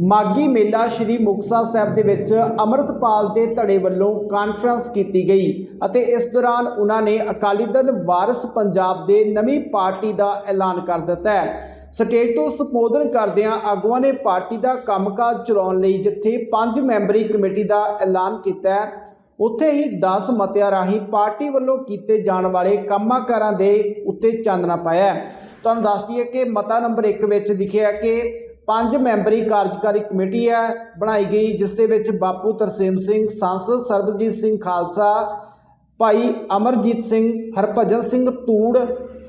ਮਾਗੀ ਮੇਲਾ ਸ਼੍ਰੀ ਮੁਕਤਸਰ ਸਾਹਿਬ ਦੇ ਵਿੱਚ ਅਮਰਤਪਾਲ ਦੇ ਧੜੇ ਵੱਲੋਂ ਕਾਨਫਰੰਸ ਕੀਤੀ ਗਈ ਅਤੇ ਇਸ ਦੌਰਾਨ ਉਹਨਾਂ ਨੇ ਅਕਾਲੀ ਦਲ ਵਾਰਿਸ ਪੰਜਾਬ ਦੇ ਨਵੀਂ ਪਾਰਟੀ ਦਾ ਐਲਾਨ ਕਰ ਦਿੱਤਾ ਹੈ ਸਟੇਜ ਤੋਂ ਸੰਬੋਧਨ ਕਰਦਿਆਂ ਆਗੂਆਂ ਨੇ ਪਾਰਟੀ ਦਾ ਕੰਮਕਾਜ ਚਲਾਉਣ ਲਈ ਜਿੱਥੇ ਪੰਜ ਮੈਂਬਰੀ ਕਮੇਟੀ ਦਾ ਐਲਾਨ ਕੀਤਾ ਹੈ, ਉੱਥੇ ਹੀ 10 ਮਤਿਆਂ ਰਾਹੀਂ ਪਾਰਟੀ ਵੱਲੋਂ ਕੀਤੇ ਜਾਣ ਵਾਲੇ ਕੰਮਾਂ-ਕਾਰਾਂ ਦੇ ਉੱਤੇ ਚਾਨਣਾ ਪਾਇਆ ਹੈ। ਤੁਹਾਨੂੰ ਦੱਸ ਦਈਏ ਕਿ ਮਤਾ ਨੰਬਰ 1 ਵਿੱਚ ਲਿਖਿਆ ਕਿ ਪੰਜ ਮੈਂਬਰੀ ਕਾਰਜਕਾਰੀ ਕਮੇਟੀ ਹੈ, ਬਣਾਈ ਗਈ, ਜਿਸ ਦੇ ਵਿੱਚ ਬਾਪੂ ਤਰਸੇਮ ਸਿੰਘ, ਸੰਸਦ ਸਰਬਜੀਤ ਸਿੰਘ ਖਾਲਸਾ, ਭਾਈ ਅਮਰਜੀਤ ਸਿੰਘ, ਹਰਭਜਨ ਸਿੰਘ ਤੂੜ,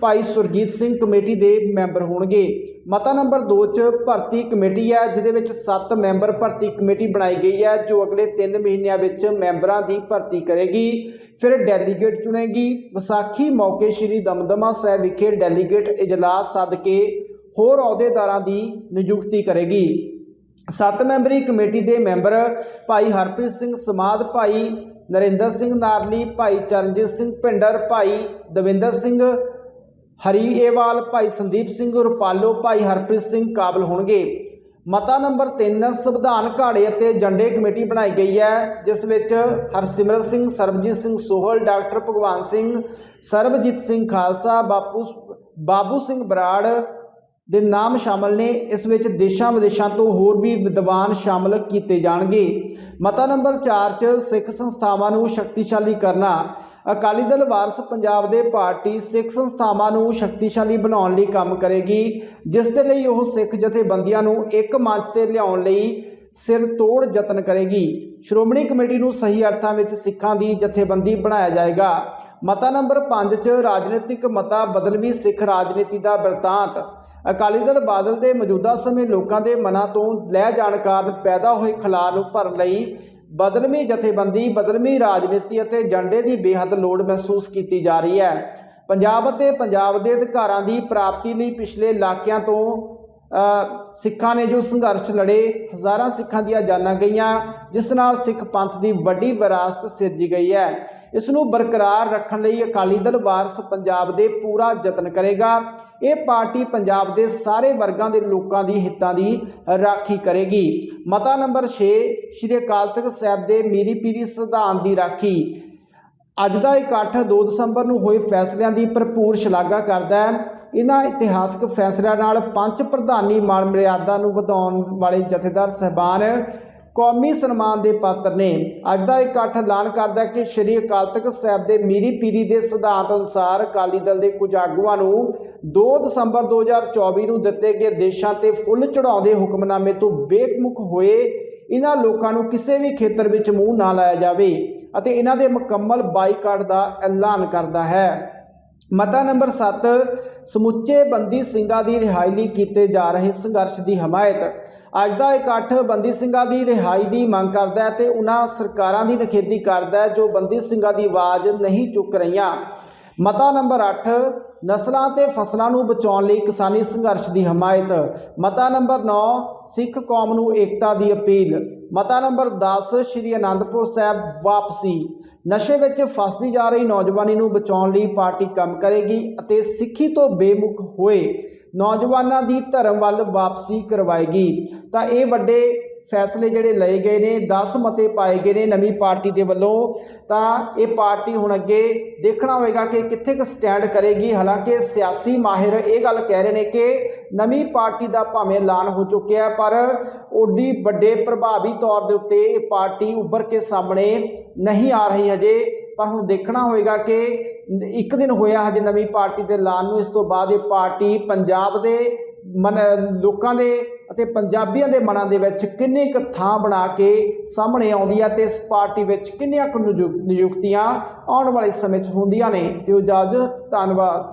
ਭਾਈ ਸੁਰਜੀਤ ਸਿੰਘ ਕਮੇਟੀ ਦੇ ਮੈਂਬਰ ਹੋਣਗੇ। ਮਤਾ ਨੰਬਰ 2 ਚ ਭਰਤੀ ਕਮੇਟੀ ਹੈ, ਜਿਹਦੇ ਵਿੱਚ 7 ਮੈਂਬਰ ਭਰਤੀ ਕਮੇਟੀ ਬਣਾਈ ਗਈ ਹੈ, ਜੋ ਅਗਲੇ 3 ਮਹੀਨਿਆਂ ਵਿੱਚ ਮੈਂਬਰਾਂ ਦੀ ਭਰਤੀ ਕਰੇਗੀ। ਫਿਰ ਡੈਲੀਗੇਟ ਚੁਣੇਗੀ। ਵਿਸਾਖੀ ਮੌਕੇ ਸ਼੍ਰੀ ਦਮਦਮਾ ਸਾਹਿਬ ਵਿਖੇ ਡੈਲੀਗੇਟ ਇਜਲਾਸ ਸੱਦ ਕੇ ਹੋਰ ਅਹੁਦੇਦਾਰਾਂ ਦੀ ਨਿਯੁਕਤੀ ਕਰੇਗੀ। ਸੱਤ ਮੈਂਬਰੀ ਕਮੇਟੀ ਦੇ ਮੈਂਬਰ ਭਾਈ ਹਰਪ੍ਰੀਤ ਸਿੰਘ ਸਮਾਦ, ਭਾਈ ਨਰਿੰਦਰ ਸਿੰਘ ਨਾਰਲੀ, ਭਾਈ ਚਰਨਜੀਤ ਸਿੰਘ ਭਿੰਡਰ, ਭਾਈ ਦਵਿੰਦਰ ਸਿੰਘ ਹਰੀ ਏਵਾਲ ਭਾਈ ਸੰਦੀਪ ਸਿੰਘ ਰੁਪਾਲੋ, ਭਾਈ ਹਰਪ੍ਰੀਤ ਸਿੰਘ ਕਾਬਲ ਹੋਣਗੇ। ਮਤਾ ਨੰਬਰ 3 ਸੰਵਿਧਾਨ ਘਾੜੇ ਅਤੇ ਝੰਡੇ ਕਮੇਟੀ ਬਣਾਈ ਗਈ ਹੈ, ਜਿਸ ਵਿੱਚ ਹਰਸਿਮਰਤ ਸਿੰਘ, ਸਰਬਜੀਤ ਸਿੰਘ ਸੋਹਲ, ਡਾਕਟਰ ਭਗਵਾਨ ਸਿੰਘ, ਸਰਬਜੀਤ ਸਿੰਘ ਖਾਲਸਾ, ਬਾਪੂ ਬਾਬੂ ਸਿੰਘ ਬਰਾੜ ਦੇ ਨਾਮ ਸ਼ਾਮਲ ਨੇ। ਇਸ ਵਿੱਚ ਦੇਸ਼ਾਂ ਵਿਦੇਸ਼ਾਂ ਤੋਂ ਹੋਰ ਵੀ ਵਿਦਵਾਨ ਸ਼ਾਮਲ ਕੀਤੇ ਜਾਣਗੇ। ਮਤਾ ਨੰਬਰ 4 ਚ ਸਿੱਖ ਸੰਸਥਾਵਾਂ ਨੂੰ ਸ਼ਕਤੀਸ਼ਾਲੀ ਕਰਨਾ। ਅਕਾਲੀ ਦਲ ਵਾਰਸ ਪੰਜਾਬ ਦੇ ਪਾਰਟੀ ਸਿੱਖ ਸੰਸਥਾਵਾਂ ਨੂੰ ਸ਼ਕਤੀਸ਼ਾਲੀ ਬਣਾਉਣ ਲਈ ਕੰਮ ਕਰੇਗੀ, ਜਿਸ ਦੇ ਲਈ ਉਹ ਸਿੱਖ ਜਥੇਬੰਦੀਆਂ ਨੂੰ ਇੱਕ ਮੰਚ ਤੇ ਲਿਆਉਣ ਲਈ ਸਿਰ ਤੋੜ ਯਤਨ ਕਰੇਗੀ। ਸ਼੍ਰੋਮਣੀ ਕਮੇਟੀ ਨੂੰ ਸਹੀ ਅਰਥਾਂ ਵਿੱਚ ਸਿੱਖਾਂ ਦੀ ਜਥੇਬੰਦੀ ਬਣਾਇਆ ਜਾਏਗਾ। ਮਤਾ ਨੰਬਰ 5 ਚ ਰਾਜਨੀਤਿਕ ਮਤਾ ਬਦਲਵੀ ਸਿੱਖ ਰਾਜਨੀਤੀ ਦਾ ਬਿਰਤਾਂਤ। ਅਕਾਲੀ ਦਲ ਬਾਦਲ ਦੇ ਮੌਜੂਦਾ ਸਮੇਂ ਲੋਕਾਂ ਦੇ ਮਨਾਂ ਤੋਂ ਲੈ ਜਾਣ ਕਾਰਨ ਪੈਦਾ ਹੋਏ ਖਲਾਅ ਨੂੰ ਭਰਨ ਲਈ ਬਦਲਵੀਂ ਜਥੇਬੰਦੀ, ਬਦਲਵੀਂ ਰਾਜਨੀਤੀ ਅਤੇ ਏਜੰਡੇ ਦੀ ਬੇਹੱਦ ਲੋੜ ਮਹਿਸੂਸ ਕੀਤੀ ਜਾ ਰਹੀ ਹੈ। ਪੰਜਾਬ ਅਤੇ ਪੰਜਾਬ ਦੇ ਅਧਿਕਾਰਾਂ ਦੀ ਪ੍ਰਾਪਤੀ ਲਈ ਪਿਛਲੇ ਇਲਾਕਿਆਂ ਤੋਂ ਸਿੱਖਾਂ ਨੇ ਜੋ ਸੰਘਰਸ਼ ਲੜੇ, ਹਜ਼ਾਰਾਂ ਸਿੱਖਾਂ ਦੀਆਂ ਜਾਨਾਂ ਗਈਆਂ, ਜਿਸ ਨਾਲ ਸਿੱਖ ਪੰਥ ਦੀ ਵੱਡੀ ਵਿਰਾਸਤ ਸਿਰਜੀ ਗਈ ਹੈ। ਇਸ ਨੂੰ ਬਰਕਰਾਰ ਰੱਖਣ ਲਈ ਅਕਾਲੀ ਦਲ ਵਾਰਸ ਪੰਜਾਬ ਦੇ ਪੂਰਾ ਯਤਨ ਕਰੇਗਾ। ਇਹ ਪਾਰਟੀ ਪੰਜਾਬ ਦੇ ਸਾਰੇ ਵਰਗਾਂ ਦੇ ਲੋਕਾਂ ਦੀ ਹਿੱਤਾਂ ਦੀ ਰਾਖੀ ਕਰੇਗੀ। ਮਤਾ ਨੰਬਰ 6 ਸ਼੍ਰੀ ਅਕਾਲ ਤਖਤ ਸਾਹਿਬ ਦੇ ਮੀਰੀ ਪੀਰੀ ਸਿਧਾਂਤ ਦੀ ਰਾਖੀ। ਅੱਜ ਦਾ ਇਕੱਠ 2 ਦਸੰਬਰ ਨੂੰ ਹੋਏ ਫੈਸਲਿਆਂ ਦੀ ਭਰਪੂਰ ਸ਼ਲਾਘਾ ਕਰਦਾ ਹੈ। ਇਹਨਾਂ ਇਤਿਹਾਸਕ ਫੈਸਲਿਆਂ ਨਾਲ ਪੰਜ ਪ੍ਰਧਾਨੀ ਮਾਨ ਮਰਿਆਦਾ ਨੂੰ ਵਧਾਉਣ ਵਾਲੇ ਜਥੇਦਾਰ ਸਹਿਬਾਨ ਕੌਮੀ ਸਨਮਾਨ ਦੇ ਪਾਤਰ ਨੇ। ਅੱਜ ਦਾ ਇਕੱਠ ਐਲਾਨ ਕਰਦਾ ਕਿ ਸ਼੍ਰੀ ਅਕਾਲ ਤਖਤ ਸਾਹਿਬ ਦੇ ਮੀਰੀ ਪੀਰੀ ਦੇ ਸਿਧਾਂਤ ਅਨੁਸਾਰ ਅਕਾਲੀ ਦਲ ਦੇ ਕੁਝ ਆਗੂਆਂ ਨੂੰ 2 ਦਸੰਬਰ 2024 ਨੂੰ ਦਿੱਤੇ ਗਏ ਦੇਸ਼ਾਂ ਤੇ ਫੁੱਲ ਚੜਾਉਂਦੇ ਹੁਕਮਨਾਮੇ ਤੋਂ ਬੇਕਮੁਖ ਹੋਏ ਇਹਨਾਂ ਲੋਕਾਂ ਨੂੰ ਕਿਸੇ ਵੀ ਖੇਤਰ ਵਿੱਚ ਮੂੰਹ ਨਾ ਲਾਇਆ ਜਾਵੇ ਅਤੇ ਇਹਨਾਂ ਦੇ ਮੁਕੰਮਲ ਬਾਈਕਾਟ ਦਾ ਐਲਾਨ ਕਰਦਾ ਹੈ। ਮਤਾ ਨੰਬਰ 7 ਸਮੁੱਚੇ ਬੰਦੀ ਸਿੰਘਾਂ ਦੀ ਰਿਹਾਈ ਲਈ ਕੀਤੇ ਜਾ ਰਹੇ ਸੰਘਰਸ਼ ਦੀ ਹਮਾਇਤ। ਅੱਜ ਦਾ ਇਕੱਠ ਬੰਦੀ ਸਿੰਘਾਂ ਦੀ ਰਿਹਾਈ ਦੀ ਮੰਗ ਕਰਦਾ ਹੈ ਤੇ ਉਹਨਾਂ ਸਰਕਾਰਾਂ ਦੀ ਨਖੇਦੀ ਕਰਦਾ ਹੈ ਜੋ ਬੰਦੀ ਸਿੰਘਾਂ ਦੀ ਆਵਾਜ਼ ਨਹੀਂ ਚੁੱਕ ਰਹੀਆਂ। ਮਤਾ ਨੰਬਰ 8 ਨਸਲਾਂ ਤੇ ਫਸਲਾਂ ਨੂੰ ਬਚਾਉਣ ਲਈ ਕਿਸਾਨੀ ਸੰਘਰਸ਼ ਦੀ ਹਮਾਇਤ। ਮਤਾ ਨੰਬਰ 9 ਸਿੱਖ ਕੌਮ ਨੂੰ ਏਕਤਾ ਦੀ ਅਪੀਲ। ਮਤਾ ਨੰਬਰ 10 ਸ਼੍ਰੀ ਅਨੰਦਪੁਰ ਸਾਹਿਬ ਵਾਪਸੀ। ਨਸ਼ੇ ਵਿੱਚ ਫਸਦੀ ਜਾ ਰਹੀ ਨੌਜਵਾਨੀ ਨੂੰ ਬਚਾਉਣ ਲਈ ਪਾਰਟੀ ਕੰਮ ਕਰੇਗੀ ਅਤੇ ਸਿੱਖੀ ਤੋਂ ਬੇਮੁਖ ਹੋਏ ਨੌਜਵਾਨਾਂ ਦੀ ਧਰਮ ਵੱਲ ਵਾਪਸੀ ਕਰਵਾਏਗੀ। ਤਾਂ ਇਹ ਵੱਡੇ ਫੈਸਲੇ ਜਿਹੜੇ ਲਏ ਗਏ ਨੇ 10 ਮਤੇ ਪਾਏ ਗਏ ਨੇ ਨਵੀਂ ਪਾਰਟੀ ਦੇ ਵੱਲੋਂ, ਤਾਂ ਇਹ ਪਾਰਟੀ ਹੁਣ ਅੱਗੇ ਦੇਖਣਾ ਹੋਵੇਗਾ ਕਿ ਕਿੱਥੇ ਕੁ ਸਟੈਂਡ ਕਰੇਗੀ। ਹਾਲਾਂਕਿ ਸਿਆਸੀ ਮਾਹਿਰ ਇਹ ਗੱਲ ਕਹਿ ਰਹੇ ਨੇ ਕਿ ਨਵੀਂ ਪਾਰਟੀ ਦਾ ਭਾਵੇਂ ਐਲਾਨ ਹੋ ਚੁੱਕਿਆ ਪਰ ਓਡੀ ਵੱਡੇ ਪ੍ਰਭਾਵੀ ਤੌਰ ਦੇ ਉੱਤੇ ਇਹ ਪਾਰਟੀ ਉੱਭਰ ਕੇ ਸਾਹਮਣੇ ਨਹੀਂ ਆ ਰਹੀ ਹਜੇ। ਪਰ ਹੁਣ ਦੇਖਣਾ ਹੋਵੇਗਾ ਕਿ ਇੱਕ ਦਿਨ ਹੋਇਆ ਹਜੇ ਨਵੀਂ ਪਾਰਟੀ ਦੇ ਐਲਾਨ ਨੂੰ, ਇਸ ਤੋਂ ਬਾਅਦ ਇਹ ਪਾਰਟੀ ਪੰਜਾਬ ਦੇ ਮਨ, ਲੋਕਾਂ ਦੇ ਅਤੇ ਪੰਜਾਬੀਆਂ ਦੇ ਮਨਾਂ ਦੇ ਵਿੱਚ ਕਿੰਨੀ ਕੁ ਥਾਂ ਬਣਾ ਕੇ ਸਾਹਮਣੇ ਆਉਂਦੀ ਹੈ ਤੇ ਇਸ ਪਾਰਟੀ ਵਿੱਚ ਕਿੰਨੀਆਂ ਕੁ ਨਿਯੁਕ- ਨਿਯੁਕਤੀਆਂ ਆਉਣ ਵਾਲੇ ਸਮੇਂ 'ਚ ਹੁੰਦੀਆਂ ਨੇ। ਤੇ ਇਜਾਜ਼ਤ, ਧੰਨਵਾਦ।